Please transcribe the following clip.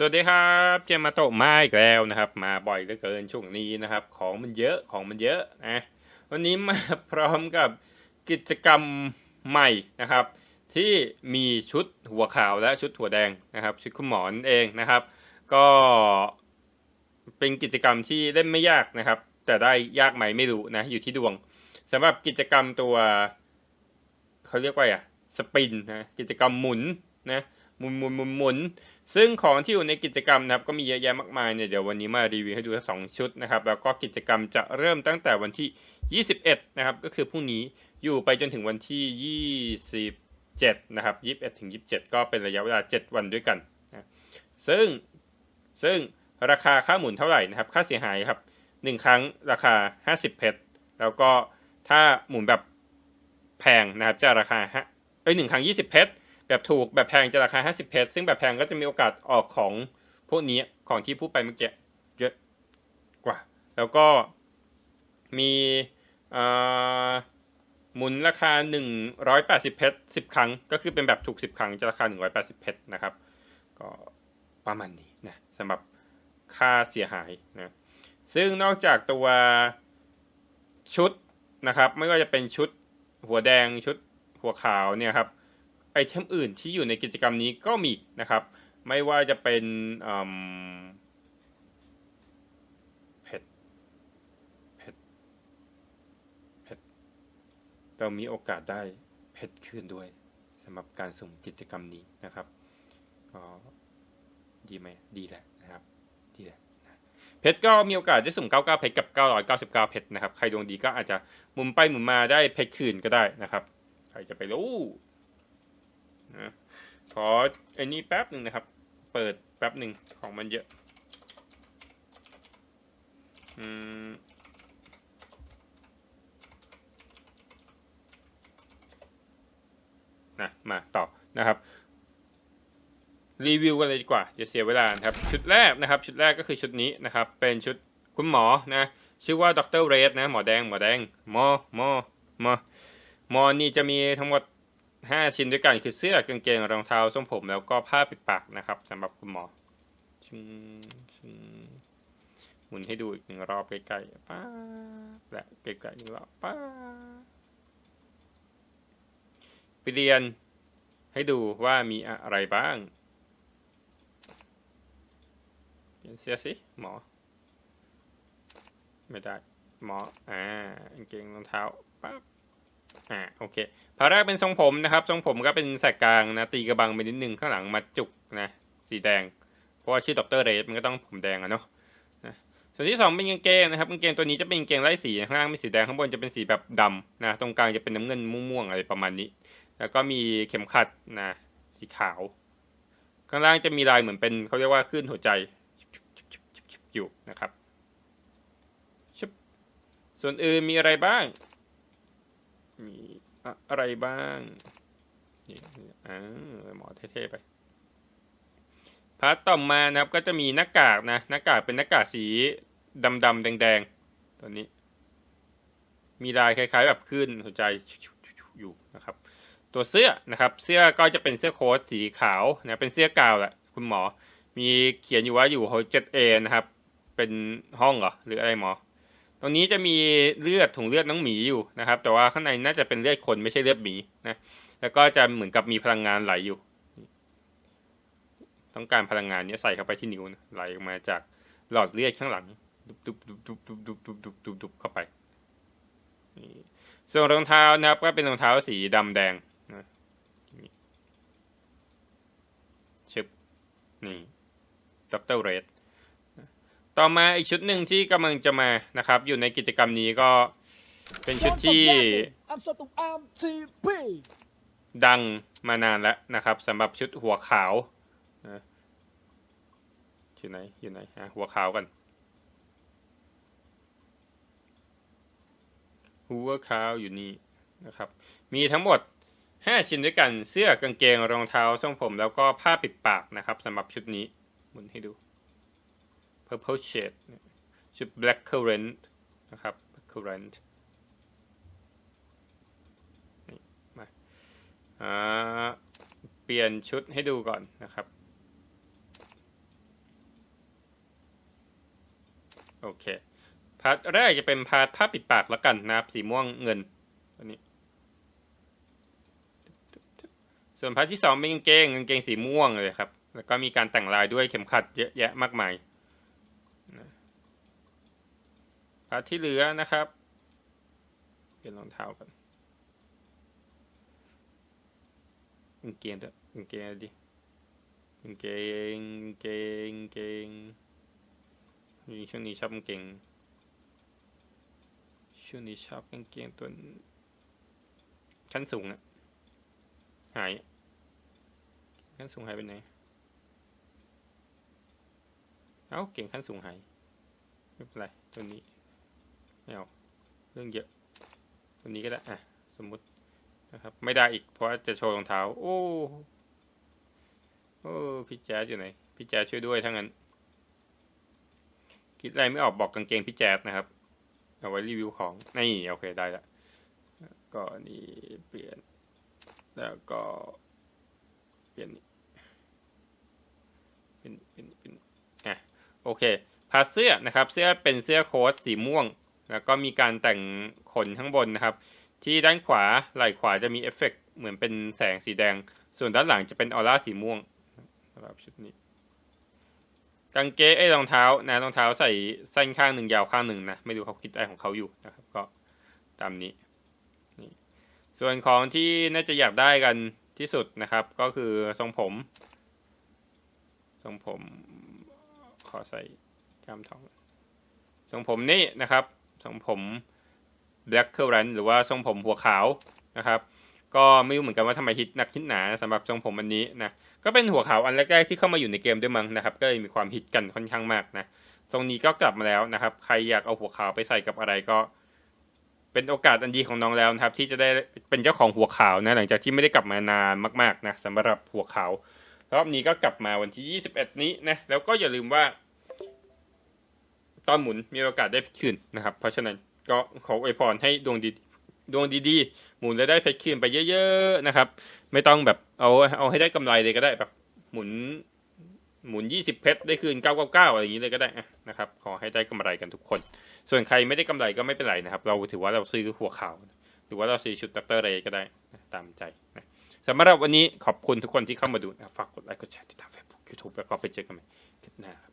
สวัสดีครับเจมมาโตะมาอีกแล้วนะครับ มาบ่อยเหลือเกินช่วงนี้นะครับ ของมันเยอะของมันเยอะนะวันนี้มาพร้อมกับกิจกรรมใหม่นะครับ ที่มีชุดหัวขาวและชุดหัวแดงนะครับ ชุดคุณหมอนั่นเองนะครับ ก็เป็นกิจกรรมที่เล่นไม่ยากนะครับ แต่ได้ยากไหมไม่รู้นะอยู่ที่ดวงสำหรับกิจกรรมตัวเขาเรียกว่าอะสปินนะกิจกรรมหมุนนะหมุนหมุนหมุนหมุน ซึ่งของที่อยู่ในกิจกรรมนะครับก็มีเยอะแยะมากมายเนี่ยเดี๋ยววันนี้มารีวิวให้ดูทั้งสองชุดนะครับแล้วก็กิจกรรมจะเริ่มตั้งแต่วันที่ 21 นะครับก็คือพรุ่งนี้อยู่ไปจนถึงวันที่ 27 นะครับ 21 ถึง 27 ก็เป็นระยะเวลา 7 วันด้วยกันนะซึ่งซึ่งราคาค่าหมุนเท่าไหร่นะครับ ค่าเสียหายครับ 1 ครั้งราคา 50 เพชรแล้วก็ถ้าหมุนแบบแพงนะครับจะราคาฮะเอ้ยหนึ่งครั้ง 20 เพชร แบบถูกแบบแพงจะราคา 50 เพชรซึ่งแบบแพงก็จะมีโอกาสออกของพวกนี้ของที่พูดไปเมื่อกี้เยอะกว่า แล้วก็มีหมุนราคา 180 เพชร10 ครั้ง ก็คือเป็นแบบถูก 10 ครั้งจะราคา 180 เพชรนะครับ ก็ประมาณนี้นะสำหรับค่าเสียหายนะซึ่งนอกจากตัวชุดนะครับ ไม่ว่าจะเป็นชุดหัวแดงชุดหัวขาวเนี่ยครับ เทมอื่นที่อยู่ในกิจกรรมนี้ก็มีนะครับ ไม่ว่าจะเป็นเผ็ดเผ็ดเผ็ดเรามีโอกาสได้เผ็ดคืนด้วยสำหรับการสุ่มกิจกรรมนี้นะครับก็ดีไหมดีแหละนะครับดีแหละนะเพชรก็มีโอกาสได้สุ่ม 99 เพชรกับ 999 เพชรนะครับ ใครดวงดีก็อาจจะหมุนไปหมุนมาได้เพชรคืนก็ได้นะครับ ใครจะไปรู้ นะขออ้นี่แป๊บหนึ่งนะครับ เปิดแป๊บหนึ่งของมันเยอะ อืมนะมาต่อนะครับรีวิวกันเลยดีกว่าจะเสียเวลาครับ ชุดแรกนะครับ ชุดแรกก็คือชุดนี้นะครับ เป็นชุดคุณหมอนะชื่อว่าดรเรดนะหมอแดงหมอแดงหมอหมอหมอหมอนี่จะมีทั้งหมด ห้าชิ้นด้วยกันคือเสื้อกางเกงรองเท้าทรงผมแล้วก็ผ้าปิดปากนะครับสำหรับคุณหมอชึงชึงหมุนให้ดูอีกหนึ่งรอบใกล้ๆป้าและใกล้ๆอีกรอบป้าไปเรียนให้ดูว่ามีอะไรบ้างเปลี่ยนเสื้อสิหมอ ไม่ได้หมออ่ากางเกงรองเท้าปั๊บ อ่าโอเคพาแรกเป็นทรงผมนะครับ ทรงผมก็เป็นแสกกลางนะ ตีกระบังไปนิดนึงข้างหลังมาจุกนะ สีแดง เพราะว่าชื่อดรเรสมันก็ต้องผมแดงอะเนาะนะส่วนที่สองเป็นกางเกงนะครับกางเกงตัวนี้จะเป็นกางเกงไล่สีข้างล่างเป็นสีแดงข้างบนจะเป็นสีแบบดำนะตรงกลางจะเป็นน้ำเงินม่วงๆอะไรประมาณนี้ แล้วก็มีเข็มขัดนะสีขาว ข้างล่างจะมีลายเหมือนเป็นเขาเรียกว่าคลื่นหัวใจอยู่นะครับส่วนอื่นมีอะไรบ้าง มีอะไรบ้างนี่อ่าหมอเท่ๆไปพาร์ทต่อมานะครับก็จะมีหน้ากากนะหน้ากากเป็นหน้ากากสีดำๆแดงๆ ตัวนี้ มีลายคล้ายๆแบบขึ้นหัวใจอยู่นะครับ ตัวเสื้อนะครับ เสื้อก็จะเป็นเสื้อโค้ทสีขาวนะเป็นเสื้อกาวแหละคุณหมอ มีเขียนอยู่ว่าอยู่โฮเจ็ดเอนะครับ เป็นห้องเหรอหรืออะไรหมอ ตรงนี้จะมีเลือดถุงเลือดน้องหมีอยู่นะครับ แต่ว่าข้างในน่าจะเป็นเลือดคนไม่ใช่เลือดหมีนะ แล้วก็จะเหมือนกับมีพลังงานไหลอยู่ ต้องการพลังงานนี้ใส่เข้าไปที่นิ้วนะไหลออกมาจากหลอดเลือดข้างหลังดุบดุบดุบดุบดุบดุบดุบดุบดุบดุบเข้าไปส่วนรองเท้านะครับก็เป็นรองเท้าสีดำแดงนะนี่ชึบนี่ดรเรด ต่อมาอีกชุดหนึ่งที่กำลังจะมานะครับ อยู่ในกิจกรรมนี้ก็เป็นชุดที่ดังมานานแล้วนะครับสำหรับชุดหัวขาวนะอยู่ไหนอยู่ไหนฮะหัวขาวกัน หัวขาวอยู่นี่นะครับ มีทั้งหมด 5 ชิ้นด้วยกันเสื้อกางเกงรองเท้าทรงผมแล้วก็ผ้าปิดปากนะครับสำหรับชุดนี้หมุนให้ดู purple shade ชื่อ black current นะครับ current มาเปลี่ยนชุดให้ดูก่อนนะครับ โอเค พาร์แรกจะเป็นพาร์ผ้าปิดปากแล้วกันนะครับ สีม่วงเงินตัวนี้ ส่วนพาร์ทที่สองเป็นกางเกงกางเกงสีม่วงเลยครับ แล้วก็มีการแต่งลายด้วยเข็มขัดเยอะแยะมากมาย ทที่เหลือนะครับ เปลี่ยนรองเท้ากันกางเกงด้วยกางเกงดิกางเกงกางเกงกางเกงนี่ช่วงนี้ชอบเกงช่วงนี้ชอบกางเกงตัวขั้นสูงอะหายขั้นสูงหายไปไหน เอ้าเก่งขั้นสูงหายไม่เป็นไรตัวนี้ ไม่เอาเรื่องเยอะตัวนี้ก็ได้อะสมมุตินะครับ ไม่ได้อีกเพราะจะโชว์รองเท้า โอ้โอ้พี่แจ๊ดอยู่ไหนพี่แจ๊ดช่วยด้วยทั้งนั้นคิดอะไรไม่ออกบอกกางเกงพี่แจ๊ดนะครับ เอาไว้รีวิวของนี่โอเคได้ละแล้วก็นี่เปลี่ยน แล้วก็เปลี่ยนนี่เป็นเป็นเป็นอะโอเคพาเสื้อนะครับ เสื้อเป็นเสื้อโค้ทสีม่วง แล้วก็มีการแต่งขนข้างบนนะครับ ที่ด้านขวาไหล่ขวาจะมีเอฟเฟกต์เหมือนเป็นแสงสีแดง ส่วนด้านหลังจะเป็นออร่าสีม่วงสำหรับชุดนี้กางเกงไอ้รองเท้านะรองเท้าใส่สั้นข้างหนึ่งยาวข้างหนึ่งนะไม่รู้เขาคิดอะไรของเขาอยู่นะครับ ก็ตามนี้นี่ส่วนของที่น่าจะอยากได้กันที่สุดนะครับ ก็คือทรงผมทรงผมขอใส่กล้ามทองทรงผมนี่นะครับ ทรงผม Black c u r r a n t หรือว่าทรงผมหัวขาวนะครับ ก็ไม่รู้เหมือนกันว่าทำไมฮิตนักฮิตหนาสำหรับทรงผมอันนี้นะก็เป็นหัวขาวอันแรกๆที่เข้ามาอยู่ในเกมด้วยมั้งนะครับ ก็เลยมีความฮิตกันค่อนข้างมากนะทรงนี้ก็กลับมาแล้วนะครับ ใครอยากเอาหัวขาวไปใส่กับอะไรก็ เป็นโอกาสอันดีของน้องแล้วนะครับ ที่จะได้เป็นเจ้าของหัวขาวนะหลังจากที่ไม่ได้กลับมานานมากๆนะสำหรับหัวขาวรอบนี้ก็กลับมาวันที่ 21 นี้นะแล้วก็อย่าลืมว่า ตอนหมุนมีโอกาสได้เพชรคืนนะครับ เพราะฉะนั้นก็ขออวยพรให้ดวงดีดวงดีๆ หมุนแล้วได้เพชรคืนไปเยอะๆนะครับ ไม่ต้องแบบเอาเอาให้ได้กำไรเลยก็ได้แบบหมุนหมุน 20 เพชรได้คืน 999 อะไรอย่างนี้เลยก็ได้นะครับ ขอให้ได้กำไรกันทุกคน ส่วนใครไม่ได้กำไรก็ไม่เป็นไรนะครับ เราถือว่าเราซื้อหัวข่าว หรือว่าเราซื้อชุดดรเรย์ก็ได้ตามใจนะสำหรับวันนี้ขอบคุณทุกคนที่เข้ามาดูนะฝากกดไลค์กดแชร์ติดตาม Facebook YouTube แล้วก็ไปเจอกันใหม่คลิปหน้าครับ